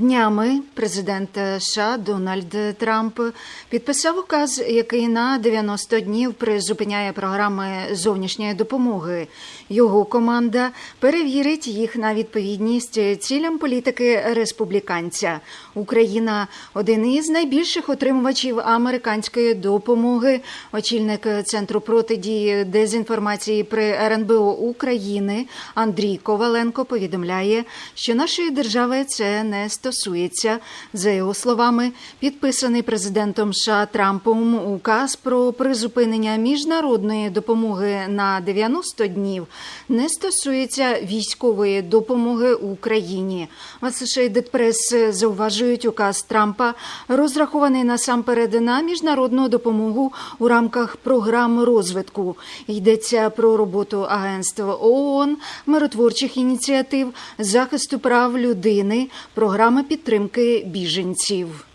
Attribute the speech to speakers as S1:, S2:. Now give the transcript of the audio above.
S1: Днями президент США Дональд Трамп підписав указ, який на 90 днів призупиняє програми зовнішньої допомоги. Його команда перевірить їх на відповідність цілям політики республіканця. Україна один із найбільших отримувачів американської допомоги. Очільник центру протидії дезінформації при РНБО України Андрій Коваленко повідомляє, що нашої держави це не стосується. За його словами, підписаний президентом США Трампом указ про призупинення міжнародної допомоги на 90 днів не стосується військової допомоги Україні. Associated Press зауважують указ Трампа, розрахований насамперед на міжнародну допомогу у рамках програм розвитку. Йдеться про роботу агентств ООН, миротворчих ініціатив, захисту прав людини, підтримки біженців.